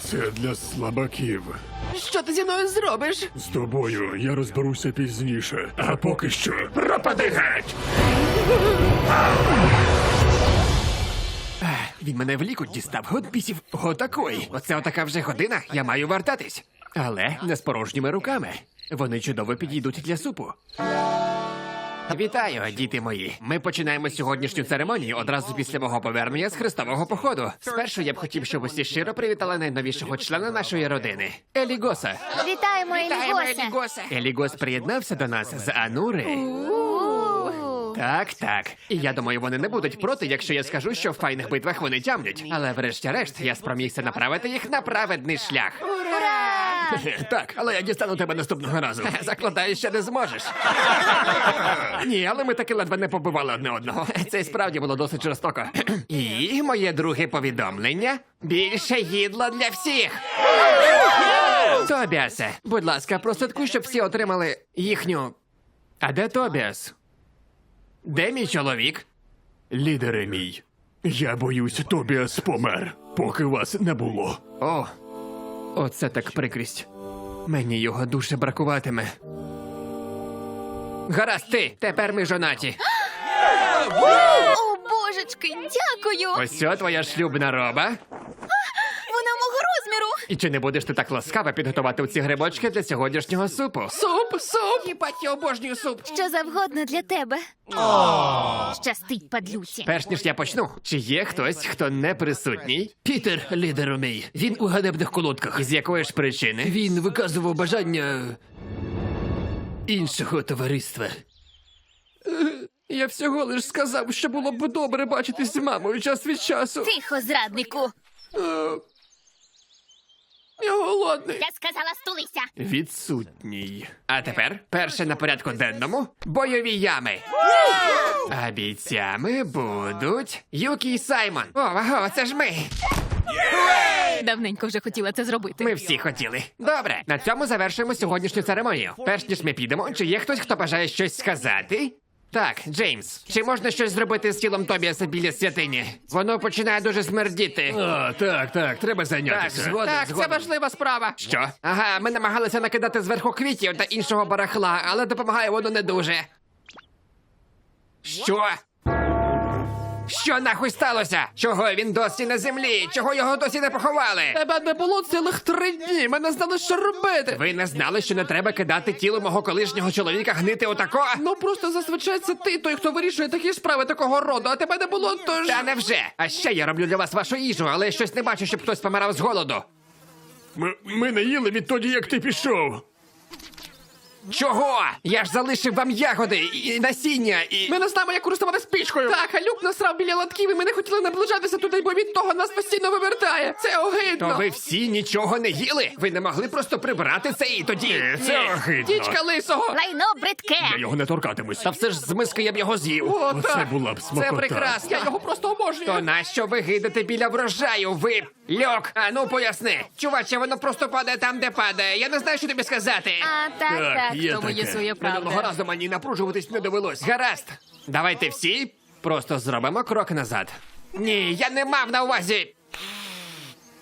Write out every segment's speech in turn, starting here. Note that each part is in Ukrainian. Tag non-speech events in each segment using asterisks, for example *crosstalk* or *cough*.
Це для слабаків. Що ти зі мною зробиш? З тобою я розберуся пізніше. А поки що пропади геть! Він мене в лікуть дістав, от бісів, отакої. Оце отака вже година, я маю вертатись. Але не з порожніми руками. Вони чудово підійдуть для супу. Вітаю, діти мої. Ми починаємо сьогоднішню церемонію одразу після мого повернення з хрестового походу. Спершу я б хотів, щоб усі щиро привітали найновішого члена нашої родини Елігоса. Вітаємо, Елігосе! Елігоса. Елігос приєднався до нас з Анури. Так, так. І я думаю, вони не будуть проти, якщо я скажу, що в файних битвах вони тямлять. Але врешті-решт я спромігся направити їх на праведний шлях. Ура! Так, але я дістану тебе наступного разу. Закладаю, що не зможеш. *laughs* Ні, але ми таки ледве не побивали одне одного. Це і справді було досить жорстоко. І моє друге повідомлення більше їдла для всіх. Тобіасе, будь ласка, прослідкуй, щоб всі отримали їхню. А де Тобіас? Де мій чоловік? Лідере мій. Я боюсь, Тобіас помер, поки вас не було. О, оце так прикрість. Мені його дуже бракуватиме. Гаразд ти, тепер ми жонаті. О, божечки, дякую! Ось о твоя шлюбна роба. І чи не будеш ти так ласкаво підготувати ці грибочки для сьогоднішнього супу? Суп, суп! Їбать, я обожнюю суп! Що завгодно для тебе. Щастить, падлюці. Перш ніж я почну, чи є хтось, хто не присутній? Пітер, лідер мій. Він у ганебних колодках. З якої ж причини? Він виказував бажання іншого товариства. Я всього лиш сказав, що було б добре бачитись з мамою час від часу. Тихо, зраднику! Я голодний. Я сказала, стулися! Відсутній. А тепер перше на порядку денному бойові ями. А бійцями будуть Юкі і Саймон. О, ого, це ж ми. Давненько вже хотіла це зробити. Ми всі хотіли. Добре, на цьому завершуємо сьогоднішню церемонію. Перш ніж ми підемо, чи є хтось, хто бажає щось сказати? Так, Джеймс, чи можна щось зробити з тілом Тобіаса біля святині? Воно починає дуже смердіти. О, так, так, треба Так, зайнятися. згоден, так, це важлива справа. Що? Ага, ми намагалися накидати зверху квітів та іншого барахла, але допомагає воно не дуже. Що? Що нахуй сталося? Чого він досі на землі? Чого його досі не поховали? Тебе не було цілих три дні. Ми не знали, що робити. Ви не знали, що не треба кидати тіло мого колишнього чоловіка гнити отако? Ну просто зазвичай це ти той, хто вирішує такі справи такого роду, а тебе не було, тож. Та невже? А ще я роблю для вас вашу їжу, але щось не бачу, щоб хтось помирав з голоду. Ми, ми не їли відтоді, як ти пішов. Чого? Я ж залишив вам ягоди і насіння і. Ми не знаємо, як користуватися пічкою. Так, а люк насрав біля латків, і ми не хотіли наближатися туди, бо від того нас постійно вивертає. Це огидно. То ви всі нічого не їли? Ви не могли просто прибрати це і тоді. Це огидно. Тічка лисого. Лайно бридке! Я його не торкатимусь. Та все ж з миски я б його з'їв. О, Оце так. була б смакота. Це прекрасно. Я його просто обожнюю. То нащо ви гидите біля врожаю? Ви льок? А ну поясни. Чуваче, воно просто падає там, де падає. Я не знаю, що тобі сказати. А, так, Так, так, є в тому є таке. своя Минулого правда. разу мені напружуватись не довелось. Гаразд. Давайте всі просто зробимо крок назад. Ні, я не мав на увазі.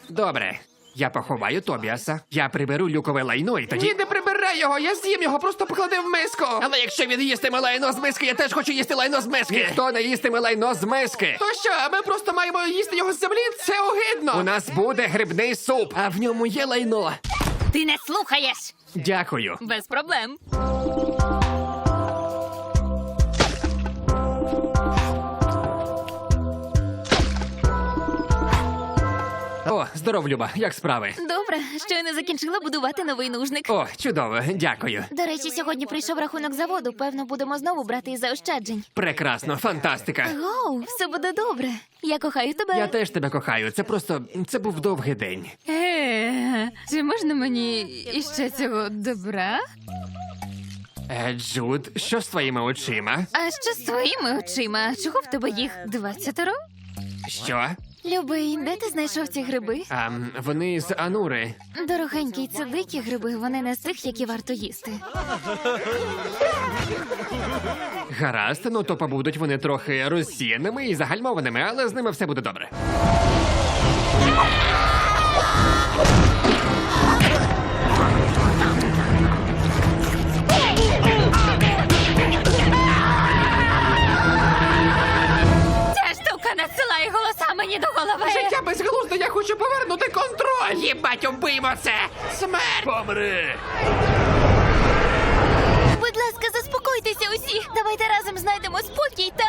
Добре. Я поховаю Тобіаса. Я приберу люкове лайно і тоді. Ні, не прибирай його, я з'їм його, просто поклади в миску. Але якщо він їстиме лайно з миски, я теж хочу їсти лайно з миски. Ніхто не їстиме лайно з миски. То що, ми просто маємо їсти його з землі? Це огидно. У нас буде грибний суп, а в ньому є лайно. Ти не слухаєш! Дякую. Без проблем. Здоров, Люба, як справи? Добре, щойно закінчила будувати новий нужник. О, чудово, дякую. До речі, сьогодні прийшов рахунок заводу. Певно, будемо знову брати із заощаджень. Прекрасно, фантастика. Гоу, все буде добре. Я кохаю тебе. Я теж тебе кохаю. Це просто це був довгий день. Е, чи можна мені іще цього добра? Е, Джуд, що з твоїми очима? А що з твоїми очима? Чого в тебе їх двадцятеро? Що? Любий, де ти знайшов ці гриби? А, вони з Анури. Дорогенький, це дикі гриби, вони не з тих, які варто їсти. Гаразд, ну то побудуть вони трохи розсіяними і загальмованими, але з ними все буде добре. Я хочу повернути контроль! Їбать, убиймо це! Смерть! Помри! Будь ласка, заспокойтеся усі. Давайте разом знайдемо спокій, та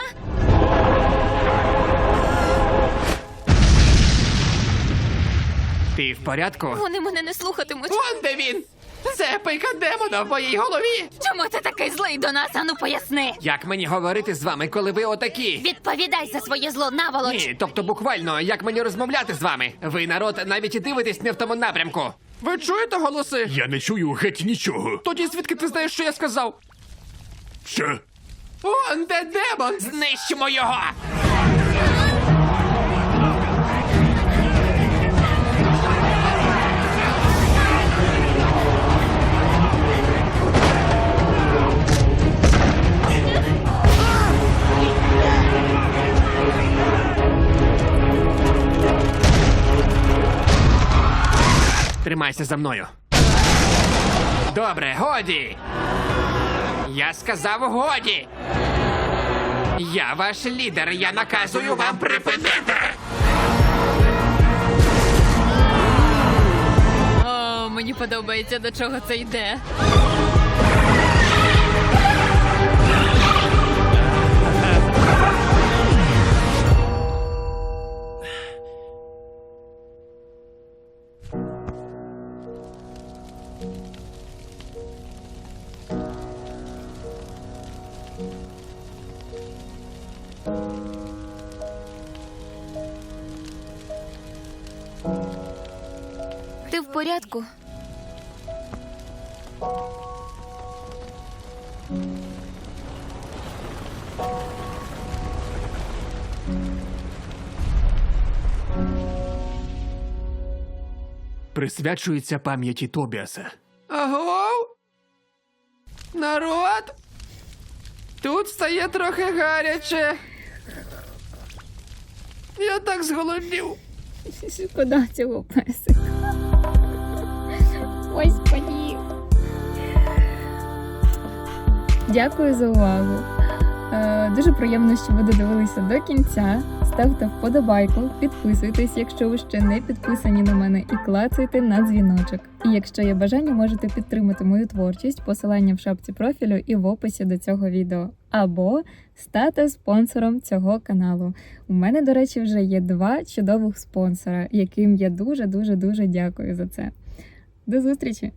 Ти в порядку? вони мене не слухатимуть. Вон де він! Це пика демона в моїй голові! Чому ти такий злий до нас? Ану поясни. Як мені говорити з вами, коли ви отакі? Відповідай за своє зло, наволоч. Ні, тобто буквально, як мені розмовляти з вами? Ви народ навіть і дивитесь не в тому напрямку. Ви чуєте голоси? Я не чую геть нічого. Тоді звідки ти знаєш, що я сказав? Що? Вон де демон! Знищимо його! Тримайся за мною. Добре, годі. Я сказав годі. Я ваш лідер, я наказую вам припинити. О, мені подобається, до чого це йде. Ти в порядку? Присвячується пам'яті Тобіаса. Аго? Народ? Тут стає трохи гаряче. Я так зголоднів. Шкода цього песика. Господи. Дякую за увагу. Е, дуже приємно, що ви додивилися до кінця. Ставте вподобайку, підписуйтесь, якщо ви ще не підписані на мене, і клацайте на дзвіночок. І якщо є бажання, можете підтримати мою творчість, посилання в шапці профілю і в описі до цього відео. Або стати спонсором цього каналу. У мене, до речі, вже є два чудових спонсора, яким я дуже дуже дуже дякую за це. До зустрічі!